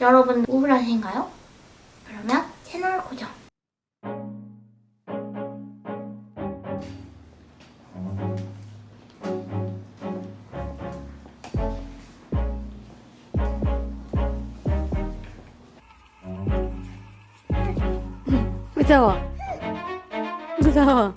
여러분 우울하신가요? 그러면 채널 고정. 무서워. 무서워.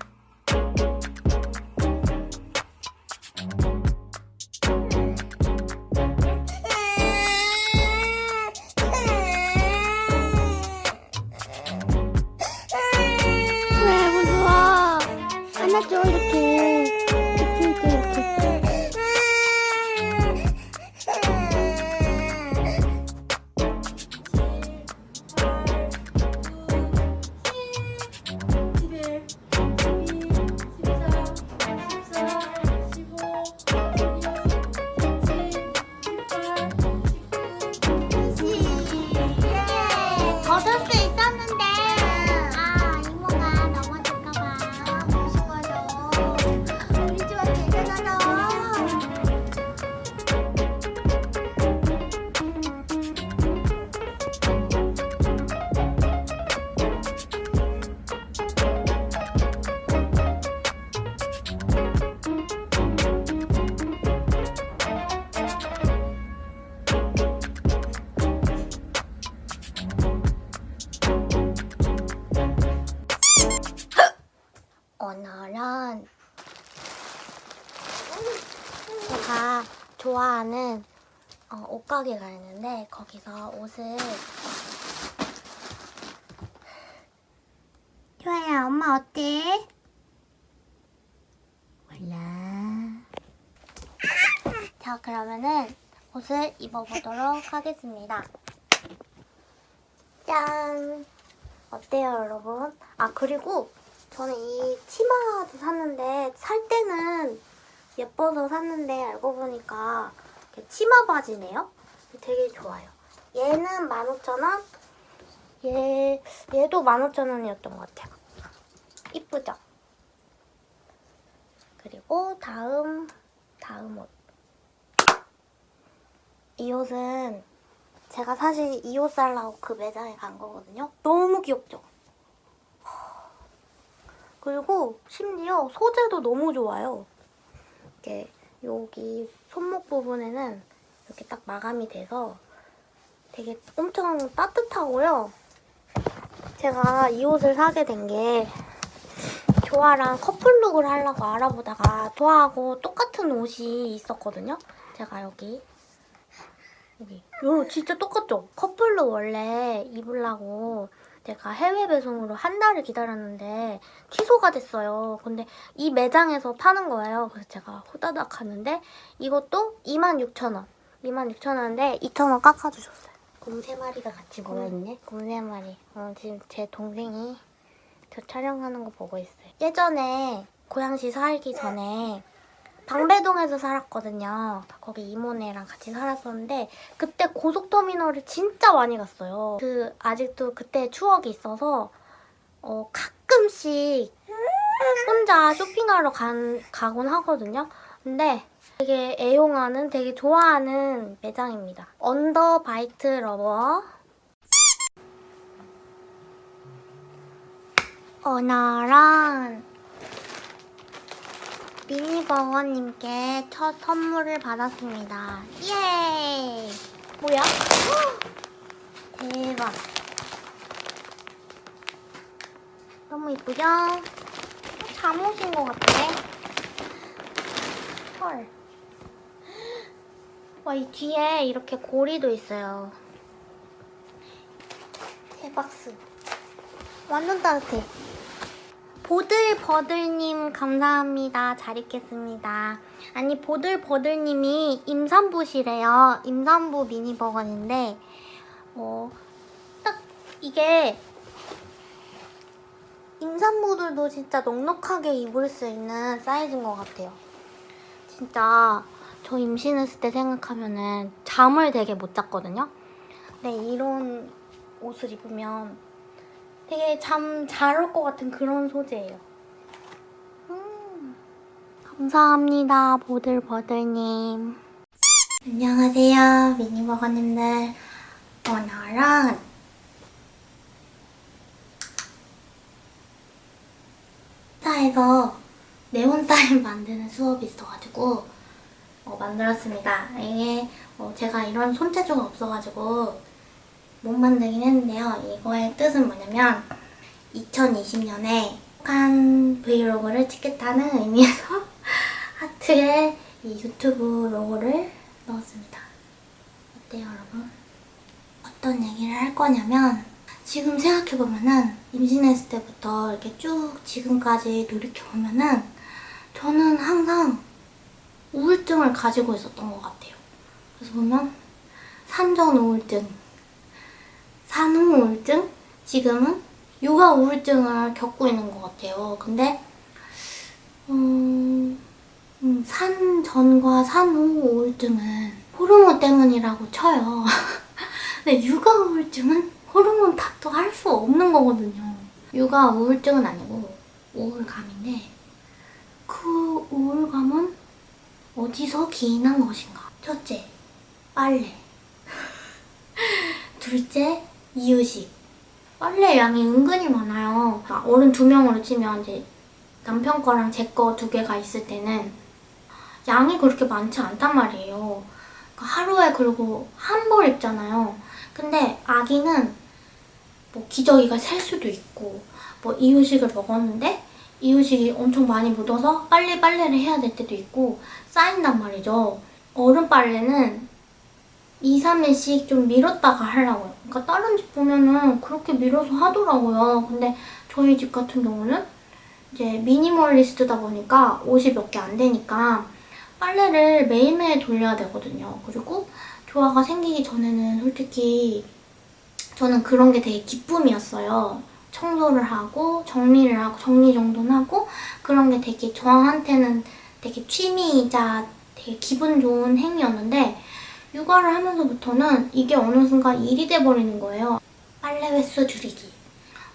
좋아하는 어, 옷가게 가는데 거기서 옷을 좋아야 엄마 어때? 몰라 자 그러면은 옷을 입어보도록 하겠습니다 짠 어때요 여러분? 아 그리고 저는 이 치마도 샀는데 살 때는 예뻐서 샀는데 알고 보니까 치마 바지네요. 되게 좋아요. 얘는 15,000원. 얘 얘도 15,000원이었던 것 같아요. 이쁘죠? 그리고 다음 다음 옷. 이 옷은 제가 사실 이 옷 살라고 그 매장에 간 거거든요. 너무 귀엽죠? 그리고 심지어 소재도 너무 좋아요. 이렇게 여기 손목 부분에는 이렇게 딱 마감이 돼서 되게 엄청 따뜻하고요. 제가 이 옷을 사게 된 게 조아랑 커플룩을 하려고 알아보다가 조아하고 똑같은 옷이 있었거든요. 제가 여기 여기 요 진짜 똑같죠? 커플룩 원래 입으려고 제가 해외 배송으로 한 달을 기다렸는데 취소가 됐어요. 근데 이 매장에서 파는 거예요. 그래서 제가 후다닥 하는데 이것도 26,000원. 26,000원인데 2,000원 깎아주셨어요. 곰 세 마리가 같이 모여있네. 곰 세 마리. 어, 지금 제 동생이 저 촬영하는 거 보고 있어요. 예전에 고양시 살기 전에 방배동에서 살았거든요. 거기 이모네랑 같이 살았었는데 그때 고속터미널을 진짜 많이 갔어요. 그 아직도 그때 추억이 있어서 어, 가끔씩 혼자 쇼핑하러 간, 가곤 하거든요. 근데 되게 애용하는, 되게 좋아하는 매장입니다. 언더바이트 러버. 오늘은 미니버거님께 첫 선물을 받았습니다. 예! 뭐야? 대박. 너무 이쁘죠? 잠옷인 것 같아. 헐. 와, 이 뒤에 이렇게 고리도 있어요. 대박스. 완전 따뜻해. 보들버들님 감사합니다. 잘 입겠습니다. 아니 보들버들님이 임산부시래요. 임산부 미니버거인데 어, 딱 이게 임산부들도 진짜 넉넉하게 입을 수 있는 사이즈인 것 같아요. 진짜 저 임신했을 때 생각하면은 잠을 되게 못 잤거든요. 근데 이런 옷을 입으면 되게 잠 잘 올 것 같은 그런 소재예요. 음, 감사합니다, 보들버들님. 안녕하세요, 미니버거님들. 오늘은 회사에서 네온 사인 만드는 수업이 있어가지고 어, 만들었습니다. 이게 어, 제가 이런 손재주가 없어가지고 못 만들긴 했는데요. 이거의 뜻은 뭐냐면 2020년에 한 브이로그를 찍겠다는 의미에서 하트에 이 유튜브 로고를 넣었습니다. 어때요, 여러분? 어떤 얘기를 할 거냐면 지금 생각해보면은 임신했을 때부터 이렇게 쭉 지금까지 돌이켜보면은 저는 항상 우울증을 가지고 있었던 것 같아요. 그래서 보면 산전 우울증, 산후 우울증, 지금은 육아 우울증을 겪고 있는 것 같아요. 근데 음, 음, 산전과 산후 우울증은 호르몬 때문이라고 쳐요. 근데 육아 우울증은 호르몬 탓도 할 수 없는 거거든요. 육아 우울증은 아니고 우울감인데 그 우울감은 어디서 기인한 것인가? 첫째, 빨래. 둘째, 이유식. 빨래 양이 은근히 많아요. 아, 어른 두 명으로 치면 이제 남편 거랑 제 거 두 개가 있을 때는 양이 그렇게 많지 않단 말이에요. 그러니까 하루에 그리고 한 벌 입잖아요. 근데 아기는 뭐 기저귀가 셀 수도 있고 뭐 이유식을 먹었는데 이유식이 엄청 많이 묻어서 빨리 빨래를 해야 될 때도 있고 쌓인단 말이죠. 어른 빨래는 2, 3일씩 좀 미뤘다가 하려고요. 그러니까 다른 집 보면은 그렇게 밀어서 하더라고요. 근데 저희 집 같은 경우는 이제 미니멀리스트다 보니까 옷이 몇 개 안 되니까 빨래를 매일매일 돌려야 되거든요. 그리고 조화가 생기기 전에는 솔직히 저는 그런 게 되게 기쁨이었어요. 청소를 하고 정리를 하고 정리 정돈 하고 그런 게 되게 저한테는 되게 취미이자 되게 기분 좋은 행위였는데 육아를 하면서부터는 이게 어느 순간 일이 돼버리는 거예요. 빨래 횟수 줄이기.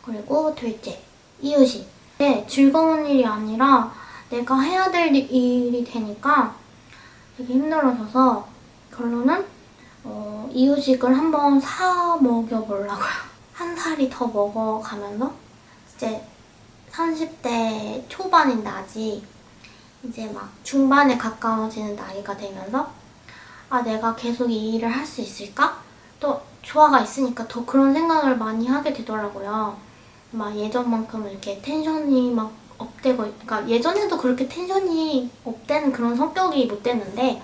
그리고 둘째, 이유식. 이게 즐거운 일이 아니라 내가 해야 될 일이 되니까 되게 힘들어져서 결론은 어, 이유식을 한번 사 먹여보려고요. 한 살이 더 먹어가면서 이제 30대 초반인 나지 이제 막 중반에 가까워지는 나이가 되면서 아 내가 계속 이 일을 할 수 있을까? 또 조화가 있으니까 더 그런 생각을 많이 하게 되더라고요. 막 예전만큼 이렇게 텐션이 막 업되고 그러니까 예전에도 그렇게 텐션이 업되는 그런 성격이 못 됐는데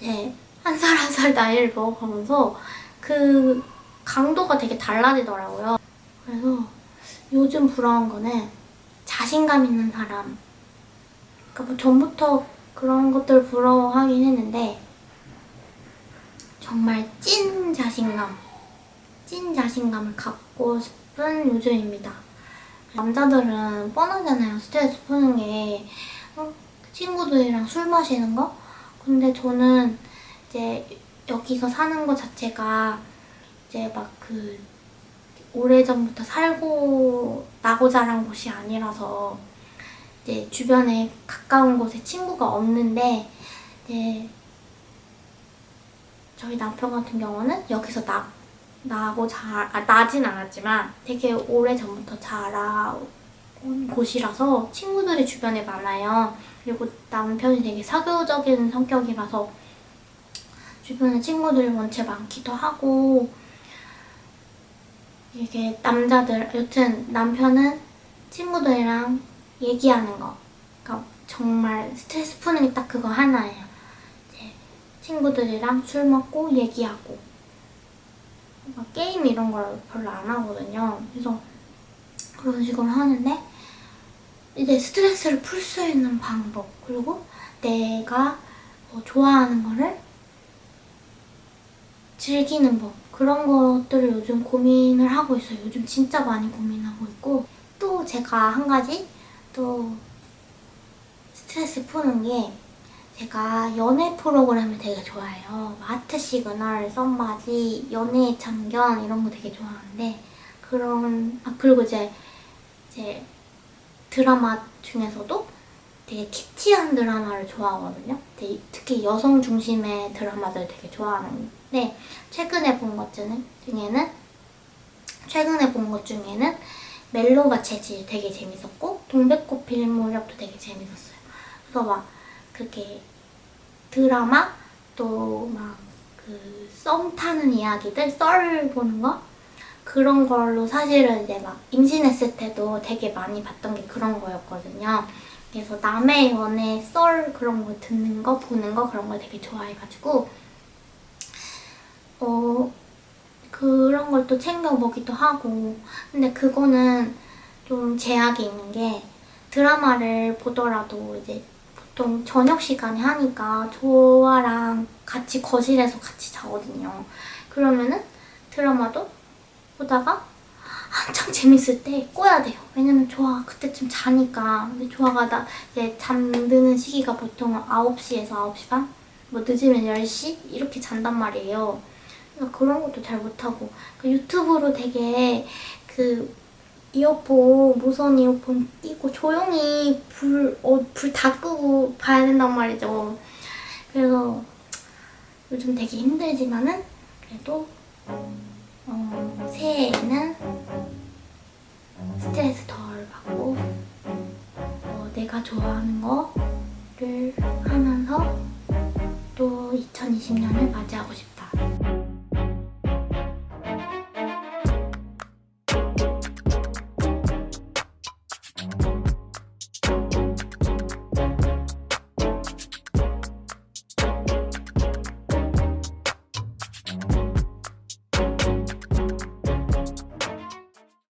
이제 한 살 한 살 나이를 먹어가면서 그 강도가 되게 달라지더라고요. 그래서 요즘 부러운 거는 자신감 있는 사람. 그러니까 뭐 전부터 그런 것들 부러워하긴 했는데 정말 찐 자신감, 찐 자신감을 갖고 싶은 요즘입니다. 남자들은 뻔하잖아요. 스트레스 푸는 게 어? 친구들이랑 술 마시는 거. 근데 저는 이제 여기서 사는 것 자체가 이제 막 그 오래전부터 살고 나고 자란 곳이 아니라서 이제 주변에 가까운 곳에 친구가 없는데 이제 저희 남편 같은 경우는 여기서 나 나고 자 아, 나진 않았지만 되게 오래 전부터 자라온 곳이라서 친구들이 주변에 많아요. 그리고 남편이 되게 사교적인 성격이라서 주변에 친구들이 원체 많기도 하고 이게 남자들 여튼 남편은 친구들이랑 얘기하는 거 그러니까 정말 스트레스 푸는 게 딱 그거 하나예요. 이제 친구들이랑 술 먹고 얘기하고 막 게임 이런 걸 별로 안 하거든요. 그래서 그런 식으로 하는데 이제 스트레스를 풀 수 있는 방법 그리고 내가 뭐 좋아하는 거를 즐기는 법 그런 것들을 요즘 고민을 하고 있어요. 요즘 진짜 많이 고민하고 있고 또 제가 한 가지 또 스트레스 푸는 게 제가 연애 프로그램을 되게 좋아해요. 마트 시그널, 썸바지, 연애의 참견 이런 거 되게 좋아하는데 그런 아 그리고 이제 이제 드라마 중에서도 되게 키치한 드라마를 좋아하거든요. 특히 여성 중심의 드라마들 되게 좋아하는데 최근에 본 것 중에는 최근에 본 것 중에는 멜로가 재질 되게 재밌었고 동백꽃 필 무렵도 되게 재밌었어요. 그래서 막 그렇게 드라마 또 막 그 썸 타는 이야기들 썰 보는 거 그런 걸로 사실은 이제 막 임신했을 때도 되게 많이 봤던 게 그런 거였거든요. 그래서 남의 연애 썰 그런 거 듣는 거 보는 거 그런 거 되게 좋아해가지고 어 그런 걸 또 챙겨 보기도 하고 근데 그거는 좀 제약이 있는 게 드라마를 보더라도 이제 보통 저녁 시간에 하니까 조아랑 같이 거실에서 같이 자거든요. 그러면은 드라마도 보다가 한창 재밌을 때 꺼야 돼요. 왜냐면 조아가 그때쯤 자니까. 근데 조아가 나 이제 잠드는 시기가 보통 9시에서 9시 반? 뭐 늦으면 10시? 이렇게 잔단 말이에요. 그러니까 그런 것도 잘 못하고. 그 유튜브로 되게 그 이어폰, 무선 이어폰 끼고 조용히 불, 어, 불다 끄고 봐야 된단 말이죠. 그래서 요즘 되게 힘들지만은 그래도 어, 새해에는 스트레스 덜 받고 어, 내가 좋아하는 거를 하면서 또 2020년을 맞이하고 싶어요.